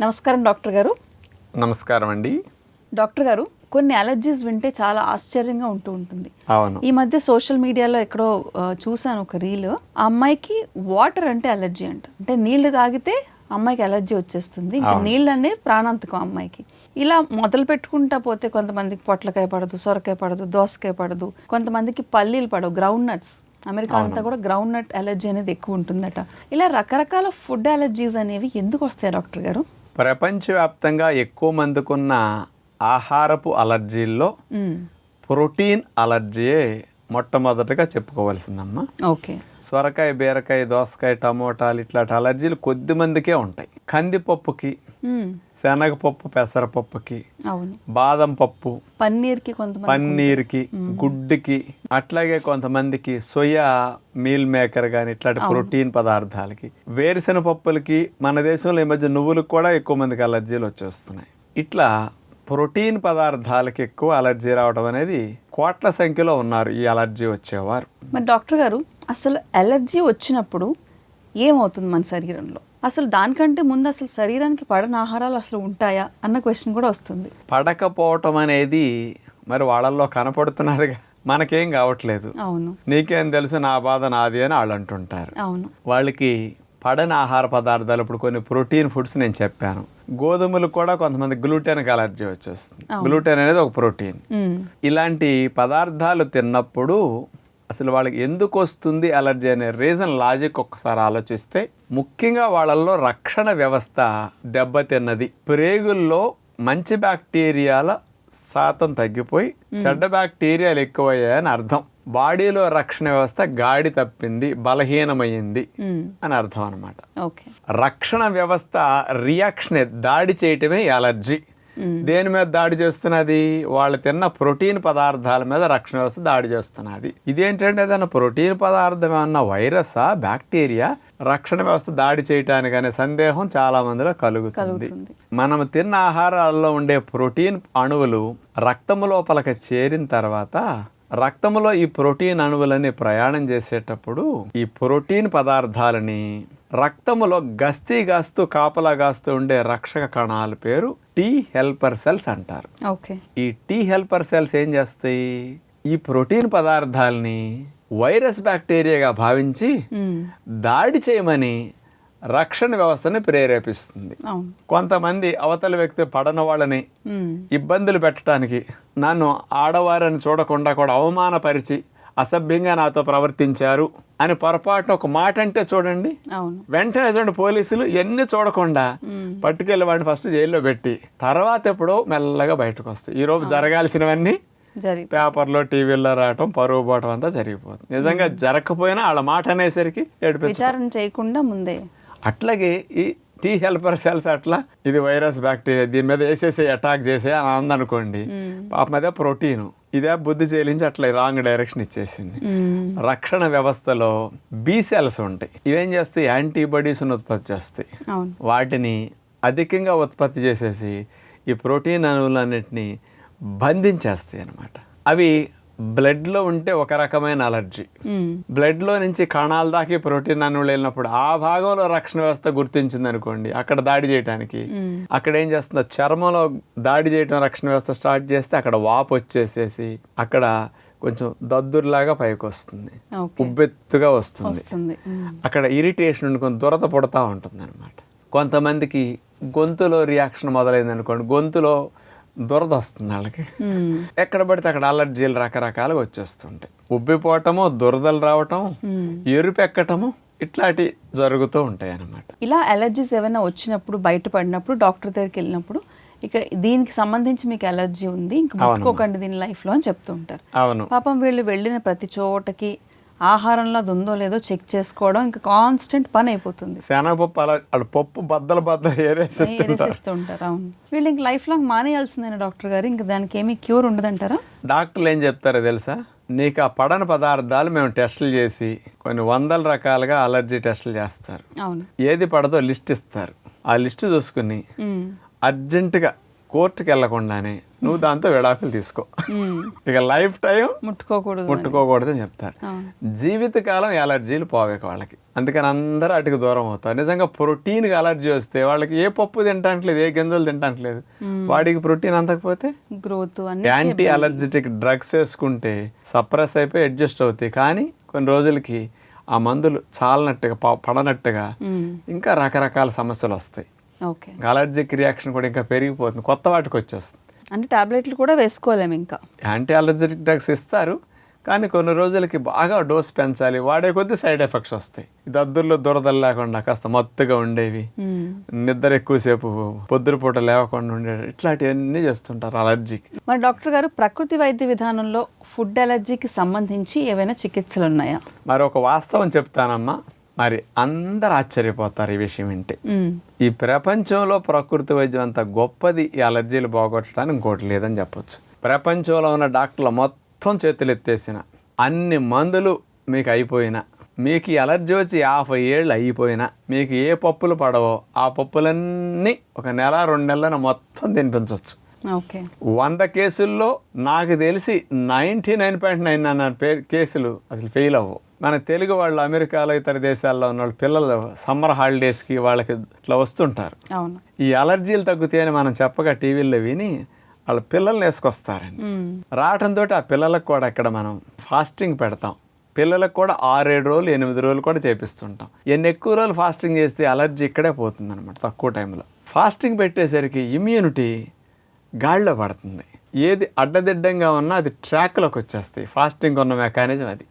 నమస్కారం డాక్టర్ గారు. నమస్కారం అండి. డాక్టర్ గారు కొన్ని అలర్జీస్ వింటే చాలా ఆశ్చర్యంగా ఉంటూ ఉంటుంది. అవును. ఈ మధ్య సోషల్ మీడియాలో ఎక్కడో ఆ, చూశాను ఒక రీల్. ఆ అమ్మాయికి వాటర్ అంటే అలర్జీ అంట. అంటే నీళ్ళు తాగితే అమ్మాయికి అలర్జీ వచ్చేస్తుంది. ఇంకా. నీళ్ళు అనేది ప్రాణాంతకం అమ్మాయికి. ఇలా మొదలు పెట్టుకుంటా పోతే కొంతమందికి పొట్లకాయ పడదు సొరకాయ పడదు దోసకాయ పడదు. కొంతమందికి పల్లీలు పడవు గ్రౌండ్ నట్స్ అమెరికా అంతా కూడా గ్రౌండ్ నట్ అలర్జీ అనేది ఎక్కువ ఉంటుందట. ఇలా రకరకాల ఫుడ్ అలర్జీస్ అనేవి ఎందుకు వస్తాయి డాక్టర్ గారు? ప్రపంచవ్యాప్తంగా ఎక్కువ మందికున్న ఆహారపు అలర్జీల్లో. ప్రోటీన్ అలర్జీయే మొట్టమొదటగా చెప్పుకోవాల్సిందమ్మా ఓకే సొరకాయ బీరకాయ దోసకాయ టమోటాలు ఇట్లాంటి అలర్జీలు కొద్ది మందికే ఉంటాయి కందిపప్పుకి. శనగపప్పు పెసరపప్పుకి బాదం పప్పు పన్నీర్కి కొంతమంది పన్నీర్కి గుడ్డుకి అట్లాగే కొంతమందికి సోయా మీల్ మేకర్ కానీ ఇట్లాంటి ప్రోటీన్ పదార్థాలకి. వేరుశెనగ పప్పులకి మన దేశంలో ఈ మధ్య నువ్వులకు కూడా ఎక్కువ మందికి అలర్జీలు వచ్చేస్తున్నాయి. ఇట్లా ప్రోటీన్ పదార్థాలకి ఎక్కువ అలర్జీ రావడం అనేది కోట్ల సంఖ్యలో ఉన్నారు ఈ అలర్జీ వచ్చేవారు. మరి డాక్టర్ గారు అసలు అలర్జీ వచ్చినప్పుడు ఏమవుతుంది మన శరీరంలో? అసలు దానికంటే ముందు అసలు శరీరానికి పడని ఆహారాలు అసలు ఉంటాయా అన్న క్వశ్చన్ కూడా వస్తుంది. పడకపోవటం అనేది మరి వాళ్ళల్లో కనపడుతున్నారుగా మనకేం కావట్లేదు. అవును. నీకేం తెలుసు నా బాధ నాది అని వాళ్ళు అంటుంటారు. అవును. వాళ్ళకి పడని ఆహార పదార్థాలు ఇప్పుడు కొన్ని ప్రోటీన్ ఫుడ్స్ నేను చెప్పాను. గోధుమలు కూడా కొంతమంది గ్లూటెన్కి అలర్జీ వచ్చేస్తుంది. గ్లూటెన్ అనేది ఒక ప్రోటీన్. ఇలాంటి పదార్థాలు తిన్నప్పుడు అసలు వాళ్ళకి ఎందుకు వస్తుంది అలర్జీ అనే రీజన్ లాజిక్ ఒక్కసారి ఆలోచిస్తే ముఖ్యంగా వాళ్ళల్లో రక్షణ వ్యవస్థ దెబ్బతిన్నది. ప్రేగుల్లో మంచి బ్యాక్టీరియాల శాతం తగ్గిపోయి చెడ్డ బ్యాక్టీరియాలు ఎక్కువయ్యాయని అర్థం. బాడీలో రక్షణ వ్యవస్థ గాడి తప్పింది బలహీనమైంది. అని అర్థం అనమాట రక్షణ వ్యవస్థ రియాక్షన్ దాడి చేయటమే అలర్జీ. దేని మీద దాడి చేస్తున్నది? వాళ్ళు తిన్న ప్రోటీన్ పదార్థాల మీద రక్షణ వ్యవస్థ దాడి చేస్తున్నది. ఇదేంటంటే ఏదైనా ప్రోటీన్ పదార్థం ఏమన్నా వైరసా బ్యాక్టీరియా? రక్షణ వ్యవస్థ దాడి చేయటానికి అనే సందేహం చాలా మందిలో కలుగుతుంది. మనం తిన్న ఆహారాల్లో ఉండే ప్రోటీన్ అణువులు రక్తము లోపలికి చేరిన తర్వాత రక్తములో ఈ ప్రోటీన్ అణువులని ప్రయాణం చేసేటప్పుడు ఈ ప్రోటీన్ పదార్థాలని రక్తములో గస్తీ గాస్తూ కాపలా గాస్తూ ఉండే రక్షక కణాల పేరు టీ హెల్పర్ సెల్స్ అంటారు. ఓకే. ఈ టీ హెల్పర్ సెల్స్ ఏం చేస్తాయి? ఈ ప్రోటీన్ పదార్థాలని వైరస్ బ్యాక్టీరియాగా భావించి. దాడి చేయమని రక్షణ వ్యవస్థని ప్రేరేపిస్తుంది. కొంతమంది అవతల వ్యక్తి పడన వాళ్ళని. ఇబ్బందులు పెట్టడానికి నన్ను ఆడవారని చూడకుండా కూడా అవమానపరిచి అసభ్యంగా నాతో ప్రవర్తించారు అని పొరపాటున ఒక మాట అంటే చూడండి. వెంటనే చూడండి పోలీసులు ఎన్ని చూడకుండా పట్టుకెళ్ళి వాడిని ఫస్ట్ జైల్లో పెట్టి తర్వాత ఎప్పుడో మెల్లగా బయటకు వస్తాయి. ఈ రోజు జరగాల్సినవన్నీ జరిగి పేపర్లో టీవీల్లో రావటం పరువు పోవటం అంతా జరిగిపోతుంది. నిజంగా జరగకపోయినా వాళ్ళ మాట అనేసరికి విచారణ చేయకుండా ముందే. అట్లాగే ఈ టీ హెల్పర్ సెల్స్ అట్లా ఇది వైరస్ బ్యాక్టీరియా దీని మీద వేసేసి అటాక్ చేసే అని అందనుకోండి పాపం అదే ప్రోటీన్. ఇదే బుద్ధి చేలించి అట్లా రాంగ్ డైరెక్షన్ ఇచ్చేసింది. రక్షణ వ్యవస్థలో బి సెల్స్ ఉంటాయి. ఇవేం చేస్తాయి? యాంటీబాడీస్ని ఉత్పత్తి చేస్తాయి. వాటిని అధికంగా ఉత్పత్తి చేసేసి ఈ ప్రోటీన్ అణువులన్నిటిని బంధించేస్తాయి అన్నమాట. అవి బ్లడ్లో ఉంటే ఒక రకమైన అలర్జీ. బ్లడ్లో నుంచి కణాల దాకా ప్రోటీన్ అణువులు వెళ్ళినప్పుడు ఆ భాగంలో రక్షణ వ్యవస్థ గుర్తించింది అనుకోండి అక్కడ దాడి చేయడానికి అక్కడ ఏం చేస్తుందో చర్మంలో దాడి చేయడం రక్షణ వ్యవస్థ స్టార్ట్ చేస్తే అక్కడ వాపు వచ్చేసేసి అక్కడ కొంచెం దద్దుర్లాగా పైకి వస్తుంది. ఉబ్బెత్తుగా వస్తుంది. అక్కడ ఇరిటేషన్ ఉండి కొంచెం దురద పుడతా ఉంటుంది అనమాట కొంతమందికి గొంతులో రియాక్షన్ మొదలైంది అనుకోండి గొంతులో దురద వస్తుంది వాళ్ళకి. ఎక్కడ పడితే అక్కడ అలర్జీలు రకరకాలుగా వచ్చేస్తుంటాయి. ఉబ్బిపోవటము దురదలు రావటం. ఎరుపు ఎక్కటము ఇట్లాంటి జరుగుతూ ఉంటాయి అన్నమాట ఇలా అలర్జీస్ ఏమైనా వచ్చినప్పుడు బయటపడినప్పుడు డాక్టర్ దగ్గరికి వెళ్ళినప్పుడు ఇక దీనికి సంబంధించి మీకు అలర్జీ ఉంది ఇంకా ముట్టుకోకండి దీని లైఫ్లో అని చెప్తూ ఉంటారు. అవును. పాపం వీళ్ళు వెళ్ళిన ప్రతి చోటకి ఆహారంలో అది ఉందో లేదో చెక్ చేసుకోవడం ఇంకా కాన్స్టెంట్ పని అయిపోతుంది. శనగపప్పు అలా పప్పు బద్దలు బద్దలు ఏరేసేస్తుంటారు అవును. వీళ్ళు ఇంక లైఫ్ లాంగ్ మానేయాల్సిందేనా డాక్టర్ గారు? ఇంకా దానికి ఏమీ క్యూర్ ఉండదంటారా? డాక్టర్లు ఏం చెప్తారో తెలుసా? నీకు ఆ పడని పదార్థాలు మేము టెస్టులు చేసి కొన్ని వందల రకాలుగా అలర్జీ టెస్టులు చేస్తారు. అవును. ఏది పడదో లిస్ట్ ఇస్తారు. ఆ లిస్ట్ చూసుకుని. అర్జెంటుగా కోర్టుకి వెళ్ళకుండానే నువ్వు దాంతో విడాకులు తీసుకో. ఇక లైఫ్ టైం ముట్టుకోకూడదు అని. ముట్టుకోకూడదని చెప్తారు. జీవితకాలం ఎలర్జీలు పోవేక వాళ్ళకి. అందుకని అందరూ అటుకు దూరం అవుతారు. నిజంగా ప్రోటీన్కి అలర్జీ వస్తే వాళ్ళకి ఏ పప్పు తింటానికి లేదు ఏ గింజలు తింటానికి లేదు. వాడికి ప్రోటీన్ అందకపోతే? గ్రోత్ యాంటీ అలర్జెటిక్ డ్రగ్స్ వేసుకుంటే సప్రెస్ అయిపోయి అడ్జస్ట్ అవుతాయి. కానీ కొన్ని రోజులకి ఆ మందులు చాలనట్టుగా పడనట్టుగా. ఇంకా రకరకాల సమస్యలు వస్తాయి. అలర్జిక్ రియాక్షన్ కూడా ఇంకా పెరిగిపోతుంది. కొత్త వాటికి వచ్చేస్తుంది. అంటే టాబ్లెట్లు కూడా వేసుకోలేము ఇంకా. యాంటీ అలర్జెటిక్ డ్రగ్స్ ఇస్తారు కానీ కొన్ని రోజులకి బాగా డోస్ పెంచాలి. వాడే కొద్దీ సైడ్ ఎఫెక్ట్స్ వస్తాయి. దద్దుల్లో దురదలు లేకుండా కాస్త మత్తుగా ఉండేవి. నిద్ర ఎక్కువసేపు పొద్దుపూట లేవకుండా ఉండేవి. ఇట్లాంటివన్నీ చేస్తుంటారు అలర్జీకి. మరి డాక్టర్ గారు ప్రకృతి వైద్య విధానంలో ఫుడ్ అలర్జీకి సంబంధించి ఏవైనా చికిత్సలు ఉన్నాయా? మరి ఒక వాస్తవం చెప్తానమ్మా. మరి అందరు ఆశ్చర్యపోతారు ఈ విషయం మ్మ్. ఈ ప్రపంచంలో ప్రకృతి వైద్యం అంత గొప్పది ఈ అలర్జీలు పోగొట్టడానికి ఇంకోటి లేదని చెప్పొచ్చు. ప్రపంచంలో ఉన్న డాక్టర్లు మొత్తం చేతులు ఎత్తేసిన అన్ని మందులు మీకు అయిపోయినా మీకు ఈ అలర్జీ వచ్చి యాభై ఏళ్ళు అయిపోయినా మీకు ఏ పప్పులు పడవో ఆ పప్పులన్నీ ఒక నెల రెండు నెలల మొత్తం తినిపించవచ్చు ఓకే. వంద కేసుల్లో నాకు తెలిసి నైంటీ నైన్ పాయింట్ నైన్ అన్న కేసులు అసలు ఫెయిల్ అవ్వవు. మన తెలుగు వాళ్ళు అమెరికాలో ఇతర దేశాల్లో ఉన్న వాళ్ళు పిల్లలు సమ్మర్ హాలిడేస్కి వాళ్ళకి ఇట్లా వస్తుంటారు. అవును. ఈ అలర్జీలు తగ్గుతాయని మనం చెప్పగా టీవీల్లో విని వాళ్ళ పిల్లల్ని వేసుకొస్తారండి. మ్మ్. రావటంతో ఆ పిల్లలకు కూడా ఇక్కడ మనం ఫాస్టింగ్ పెడతాం. పిల్లలకు కూడా ఆరేడు రోజులు ఎనిమిది రోజులు కూడా చేపిస్తుంటాం. ఎన్ని ఎక్కువ రోజులు ఫాస్టింగ్ చేస్తే అలర్జీ ఇక్కడే పోతుంది అనమాట తక్కువ టైంలో. ఫాస్టింగ్ పెట్టేసరికి ఇమ్యూనిటీ గాడిలో పడుతుంది. ఏది అడ్డదిడ్డంగా ఉన్నా అది ట్రాక్లోకి వచ్చేస్తాయి. ఫాస్టింగ్ ఉన్న మెకానిజం అది.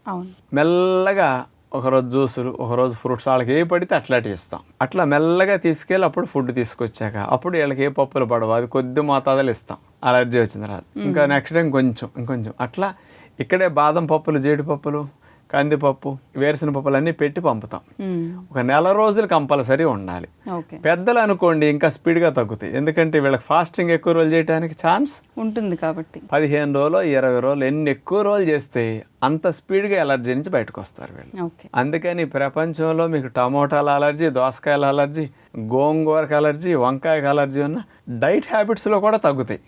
మెల్లగా ఒకరోజు జ్యూసులు ఒకరోజు ఫ్రూట్స్ వాళ్ళకి ఏ పడితే అట్లాంటి ఇస్తాం. అట్లా మెల్లగా తీసుకెళ్ళి అప్పుడు ఫుడ్ తీసుకొచ్చాక అప్పుడు వీళ్ళకి ఏ పప్పులు పడవు అది కొద్ది మోతాదులు ఇస్తాం. అలర్జీ వచ్చిన తర్వాత. ఇంకా నెక్స్ట్ టైం కొంచెం ఇంకొంచెం. అట్లా ఇక్కడే బాదం పప్పులు జీడిపప్పులు కందిపప్పు వేరుశెనగ పప్పులు అన్నీ పెట్టి పంపుతాం. ఒక నెల రోజులు కంపల్సరీ ఉండాలి. పెద్దలు అనుకోండి ఇంకా స్పీడ్గా తగ్గుతాయి. ఎందుకంటే వీళ్ళకి ఫాస్టింగ్ ఎక్కువ రోజులు చేయడానికి ఛాన్స్ ఉంటుంది కాబట్టి. పదిహేను రోజులు ఇరవై రోజులు ఎన్ని ఎక్కువ రోజులు చేస్తే అంత స్పీడ్గా ఎలర్జీ నుంచి బయటకు వస్తారు వీళ్ళు అందుకని ప్రపంచంలో మీకు టమోటాల అలర్జీ దోసకాయల అలర్జీ గోంగూరకు అలర్జీ వంకాయకు అలర్జీ ఉన్న డైట్ హ్యాబిట్స్లో కూడా తగ్గుతాయి.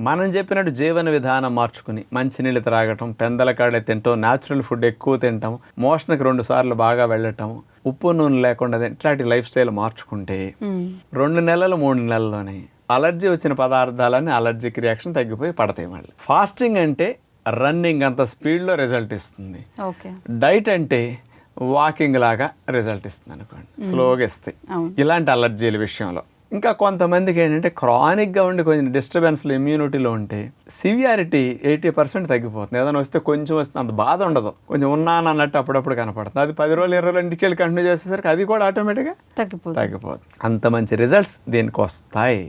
మనం చెప్పినట్టు జీవన విధానం మార్చుకుని మంచినీళ్ళు త్రాగటం పెందల కాడే తింటాం న్యాచురల్ ఫుడ్ ఎక్కువ తింటాం మోషన్కి రెండు సార్లు బాగా వెళ్ళటం ఉప్పు నూనె లేకుండా ఇట్లాంటి లైఫ్ స్టైల్ మార్చుకుంటే. రెండు నెలలు మూడు నెలల్లోనే అలర్జీ వచ్చిన పదార్థాలన్నీ అలర్జిక్ రియాక్షన్ తగ్గిపోయి పడతాయి మళ్ళీ. ఫాస్టింగ్ అంటే రన్నింగ్ అంత స్పీడ్లో రిజల్ట్ ఇస్తుంది. డైట్ అంటే వాకింగ్ లాగా రిజల్ట్ ఇస్తుంది అనుకోండి. స్లోగా ఇస్తాయి. ఇలాంటి అలర్జీల విషయంలో. ఇంకా కొంతమందికి ఏంటంటే క్రానిక్గా ఉండి కొంచెం డిస్టర్బెన్స్లు ఇమ్యూనిటీలో ఉంటే సివియారిటీ ఎయిటీ పర్సెంట్ తగ్గిపోతుంది. ఏదైనా వస్తే కొంచెం వస్తుంది అంత బాధ ఉండదు. కొంచెం ఉన్నాను అన్నట్టు అప్పుడప్పుడు కనపడుతుంది. అది పది రోజులు ఇరవై రోజులు ఇంటికి వెళ్ళి కంటిన్యూ చేసేసరికి అది కూడా ఆటోమేటిక్గా తగ్గిపోతుంది. తగ్గిపోతుంది. అంత మంచి రిజల్ట్స్ దీనికి వస్తాయి